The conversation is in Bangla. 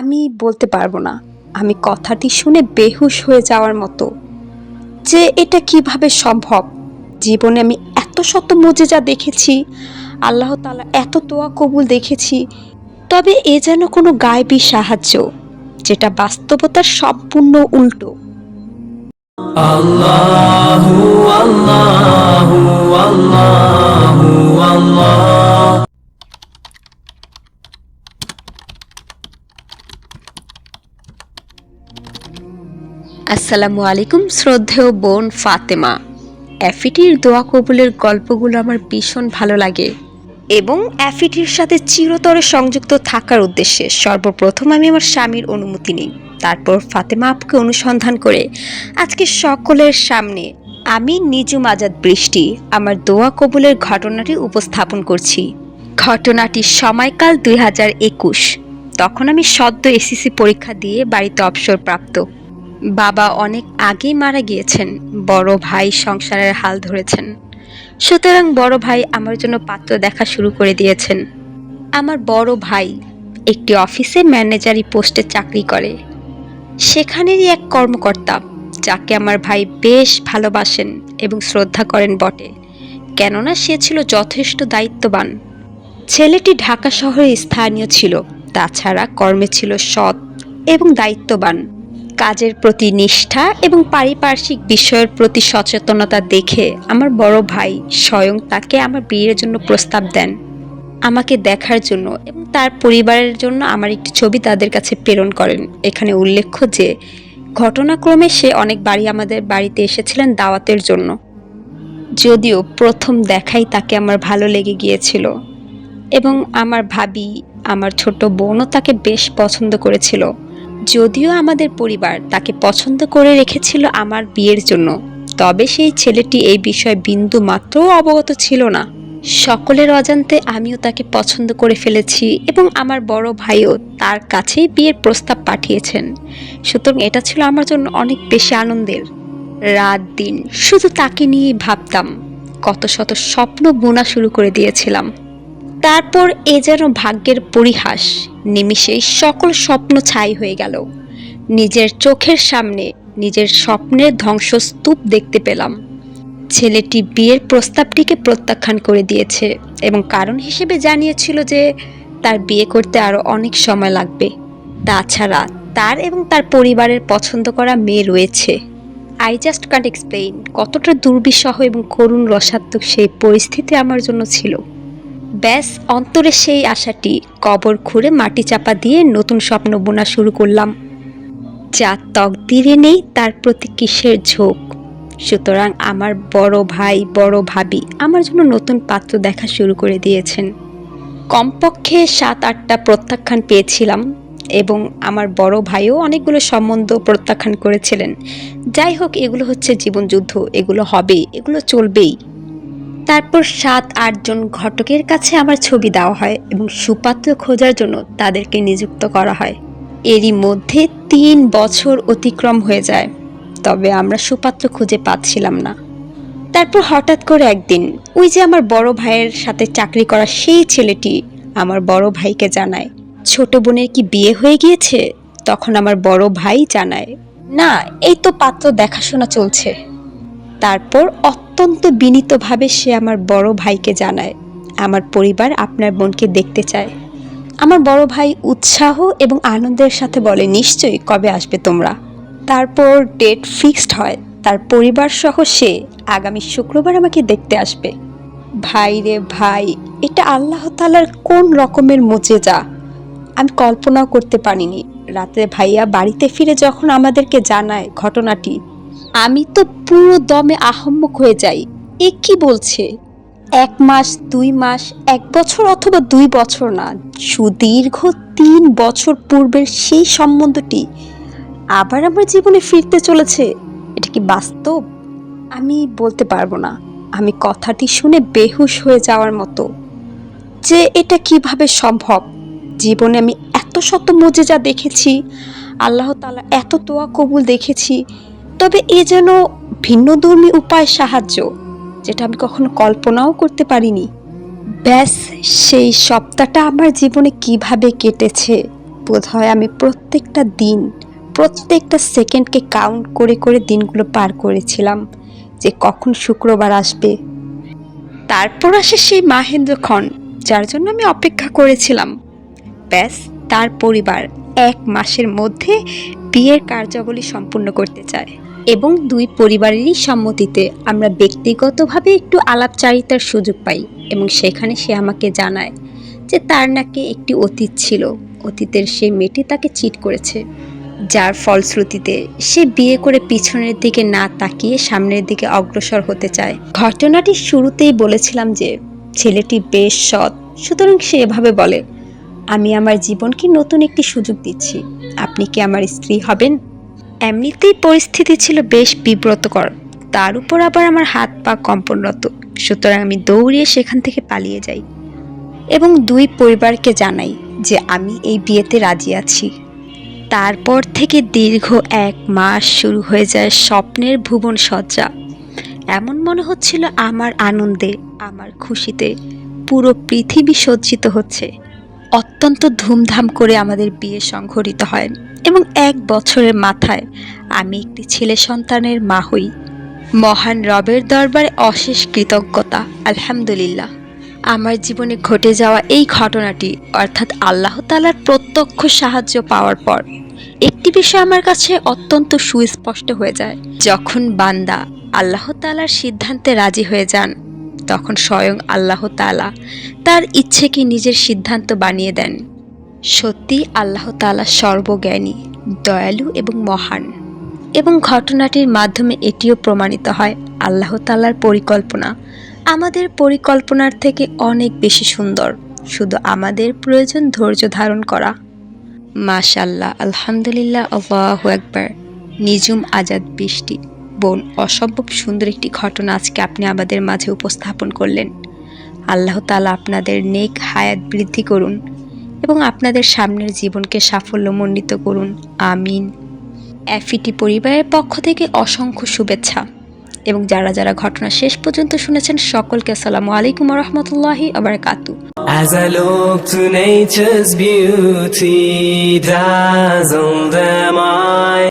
আমি বলতে পারব না। আমি কথাটি শুনে বেহুশ হয়ে যাওয়ার মতো। যে এটা কীভাবে সম্ভব? জীবনে আমি এত শত মজেজা দেখেছি, আল্লাহ তালা এত তোয়া কবুল দেখেছি, তবে এ যেন কোনো গায়েবী সাহায্য, যেটা বাস্তবতার সম্পূর্ণ উল্টো। Allahu Allahu Allahu Allah আসসালামু আলাইকুম, শ্রদ্ধেয় বোন ফাতেমা। অ্যাফিটির দোয়া কবুলের গল্পগুলো আমার ভীষণ ভালো লাগে এবং অ্যাফিটির সাথে চিরতরে সংযুক্ত থাকার উদ্দেশ্যে সর্বপ্রথম আমি আমার স্বামীর অনুমতি নিই। তারপর ফাতেমা আপুকে অনুসন্ধান করে আজকে সকলের সামনে আমি নিজুম আজাদ বৃষ্টি আমার দোয়া কবুলের ঘটনাটি উপস্থাপন করছি। ঘটনাটি সময়কাল দুই হাজার একুশ। তখন আমি সদ্য এসিসি পরীক্ষা দিয়ে বাড়িতে অবসরপ্রাপ্ত। বাবা অনেক আগেই মারা গিয়েছেন। বড় ভাই সংসারের হাল ধরেছেন। সুতরাং বড় ভাই আমার জন্য পাত্র দেখা শুরু করে দিয়েছেন। আমার বড় ভাই একটি অফিসে ম্যানেজারি পোস্টে চাকরি করে। সেখানেরই এক কর্মকর্তা, যাকে আমার ভাই বেশ ভালোবাসেন এবং শ্রদ্ধা করেন বটে, কেননা সে ছিল যথেষ্ট দায়িত্ববান। ছেলেটি ঢাকা শহরে স্থানীয় ছিল, তাছাড়া কর্মে ছিল সৎ এবং দায়িত্ববান। কাজের প্রতি নিষ্ঠা এবং পারিপার্শ্বিক বিষয়ের প্রতি সচেতনতা দেখে আমার বড় ভাই স্বয়ং তাকে আমার বিয়ের জন্য প্রস্তাব দেন, আমাকে দেখার জন্য এবং তার পরিবারের জন্য আমার একটি ছবি তাদের কাছে প্রেরণ করেন। এখানে উল্লেখ্য যে, ঘটনাক্রমে সে অনেক বাড়ি আমাদের বাড়িতে এসেছিলেন দাওয়াতের জন্য। যদিও প্রথম দেখাই তাকে আমার ভালো লেগে গিয়েছিল এবং আমার ভাবি, আমার ছোট বোনও তাকে বেশ পছন্দ করেছিল। যদিও আমাদের পরিবার তাকে পছন্দ করে রেখেছিল আমার বিয়ের জন্য, তবে সেই ছেলেটি এই বিষয়ে বিন্দু মাত্রও অবগত ছিল না। সকলের অজান্তে আমিও তাকে পছন্দ করে ফেলেছি এবং আমার বড় ভাইও তার কাছেই বিয়ের প্রস্তাব পাঠিয়েছেন। সুতরাং এটা ছিল আমার জন্য অনেক বেশি আনন্দের। রাত দিন শুধু তাকে নিয়েই ভাবতাম, কত শত স্বপ্ন বোনা শুরু করে দিয়েছিলাম। তারপর এ যেন ভাগ্যের পরিহাস। নিমিষেই সকল স্বপ্ন ছাই হয়ে গেল। নিজের চোখের সামনে নিজের স্বপ্নের ধ্বংসস্তূপ দেখতে পেলাম। ছেলেটি বিয়ের প্রস্তাবটিকে প্রত্যাখ্যান করে দিয়েছে এবং কারণ হিসেবে জানিয়েছিল যে তার বিয়ে করতে আরও অনেক সময় লাগবে। তাছাড়া তার এবং তার পরিবারের পছন্দ করা মেয়ে রয়েছে। আই জাস্ট কান্ট এক্সপ্লেইন কতটা দুর্বিষহ এবং করুণ রসাত্মক সেই পরিস্থিতি আমার জন্য ছিল। ব্যাস অন্তরে সেই আশাটি কবর খুঁড়ে মাটি চাপা দিয়ে নতুন স্বপ্ন বোনা শুরু করলাম। যা তকদিরে নেই, তার প্রতি কিসের ঝোঁক? সুতরাং আমার বড় ভাই, বড় ভাবি আমার জন্য নতুন পাত্র দেখা শুরু করে দিয়েছেন। কমপক্ষে সাত, আটটা প্রত্যাখ্যান পেয়েছিলাম এবং আমার বড় ভাইও অনেকগুলো সম্বন্ধ প্রত্যাখ্যান করেছিলেন। যাই হোক, এগুলো হচ্ছে জীবনযুদ্ধ, এগুলো হবে এগুলো চলবেই। তারপর সাত আটজন ঘটকের কাছে আমার ছবি দেওয়া হয় এবং সুপাত্র খোঁজার জন্য তাদেরকে নিযুক্ত করা হয়। এরই মধ্যে তিন বছর অতিক্রম হয়ে যায়, তবে আমরা সুপাত্র খুঁজে পাচ্ছিলাম না। তারপর হঠাৎ করে একদিন ওই যে আমার বড় ভাইয়ের সাথে চাকরি করা সেই ছেলেটি আমার বড় ভাইকে জানায়, ছোট বোনের কি বিয়ে হয়ে গিয়েছে? তখন আমার বড় ভাই জানায়, না, এই তো পাত্র দেখাশোনা চলছে। তারপর অত্যন্ত বিনীতভাবে সে আমার বড় ভাইকে জানায়। আমার পরিবার আপনার বোনকে দেখতে চায়। আমার বড় ভাই উৎসাহ এবং আনন্দের সাথে বলে, নিশ্চয়ই, কবে আসবে তোমরা? তারপর ডেট ফিক্সড হয়। তার পরিবার সহ সে আগামী শুক্রবার আমাকে দেখতে আসবে। ভাই রে ভাই, এটা আল্লাহ তালার কোন রকমের মোজেজা? আমি কল্পনাও করতে পারিনি। রাতে ভাইয়া বাড়িতে ফিরে যখন আমাদেরকে জানায় ঘটনাটি আমি তো পুরো দমে আহম্মক হয়ে যাই। এ কি বলছে? এক মাস, দুই মাস, এক বছর অথবা দুই বছর না, সুদীর্ঘ তিন বছর পূর্বের সেই সম্বন্ধটি আবার আমার জীবনে ফিরতে চলেছে, এটা কি বাস্তব? আমি বলতে পারব না। আমি কথাটি শুনে বেহুশ হয়ে যাওয়ার মতো। যে এটা কীভাবে সম্ভব? জীবনে আমি এত শত মজেজা দেখেছি, আল্লাহ তালা এত তোয়া কবুল দেখেছি তবে এ যেন ভিন্নধর্মী উপায় সাহায্য, যেটা আমি কখনো কল্পনাও করতে পারিনি। ব্যাস, সেই সপ্তাহটা আমার জীবনে কীভাবে কেটেছে, বোধহয় আমি প্রত্যেকটা দিন, প্রত্যেকটা সেকেন্ডকে কাউন্ট করে করে দিনগুলো পার করেছিলাম, যে কখন শুক্রবার আসবে। তারপর আসে সেই মাহেন্দ্রক্ষণ, যার জন্য আমি অপেক্ষা করেছিলাম। ব্যাস, তার পরিবার এক মাসের মধ্যে বিয়ের কার্যাবলী সম্পূর্ণ করতে চায়। এবং দুই পরিবারেরই সম্মতিতে আমরা ব্যক্তিগতভাবে একটু আলাপচারিতার সুযোগ পাই এবং সেখানে সে আমাকে জানায় যে তার নাকি একটি অতীত ছিল। অতীতের সেই মেয়েটি তাকে চিট করেছে। যার ফলশ্রুতিতে সে বিয়ে করে পিছনের দিকে না তাকিয়ে সামনের দিকে অগ্রসর হতে চায়। ঘটনাটি শুরুতেই বলেছিলাম যে, ছেলেটি বেশ সৎ, সুতরাং সে এভাবে বলে, আমি আমার জীবনকে নতুন একটি সুযোগ দিচ্ছি। আপনি কি আমার স্ত্রী হবেন? এমনিতেই পরিস্থিতি ছিল বেশ বিব্রতকর। তার উপর আবার আমার হাত পা কম্পনরত। সুতরাং আমি দৌড়িয়ে সেখান থেকে পালিয়ে যাই এবং দুই পরিবারকে জানাই যে আমি এই বিয়েতে রাজি আছি। তারপর থেকে দীর্ঘ এক মাস শুরু হয়ে যায় স্বপ্নের ভুবন সজ্জা। এমন মনে হচ্ছিল আমার আনন্দে, আমার খুশিতে পুরো পৃথিবী সজ্জিত হচ্ছে। অত্যন্ত ধুমধাম করে আমাদের বিয়ে সংঘটিত হয় এবং এক বছরের মাথায় আমি একটি ছেলে সন্তানের মা হই। মহান রবের দরবারে অশেষ কৃতজ্ঞতা, আলহামদুলিল্লাহ। আমার জীবনে ঘটে যাওয়া এই ঘটনাটি, অর্থাৎ আল্লাহ তালার প্রত্যক্ষ সাহায্য পাওয়ার পর, একটি বিষয় আমার কাছে অত্যন্ত সুস্পষ্ট হয়ে যায়। যখন বান্দা আল্লাহ তালার সিদ্ধান্তে রাজি হয়ে যান তখন স্বয়ং আল্লাহ তালা তার ইচ্ছেকে নিজের সিদ্ধান্ত বানিয়ে দেন। সত্যি আল্লাহ তালা সর্বজ্ঞানী, দয়ালু এবং মহান। এবং ঘটনাটির মাধ্যমে এটিও প্রমাণিত হয় আল্লাহ তালার পরিকল্পনা। আমাদের পরিকল্পনার থেকে অনেক বেশি সুন্দর। শুধু আমাদের প্রয়োজন ধৈর্য ধারণ করা। মাশাল্লাহ আলহামদুলিল্লাহ, আল্লাহু একবার নিজুম আজাদ বৃষ্টি। বোন অসম্ভব সুন্দর একটি ঘটনা আজকে আপনি আমাদের মাঝে উপস্থাপন করলেন। আল্লাহ তালা আপনাদের নেক হায়াত বৃদ্ধি করুন এবং আপনাদের সামনের জীবনকে সাফল্যমণ্ডিত করুন। আমিন। অ্যাফিটি পরিবারের পক্ষ থেকে অসংখ্য শুভেচ্ছা। এবং যারা যারা ঘটনা শেষ পর্যন্ত শুনেছেন সকলকে আসসালামু আলাইকুম রহমতুল্লাহি আবার কাতু As I look to nature's beauty, dazzled am I.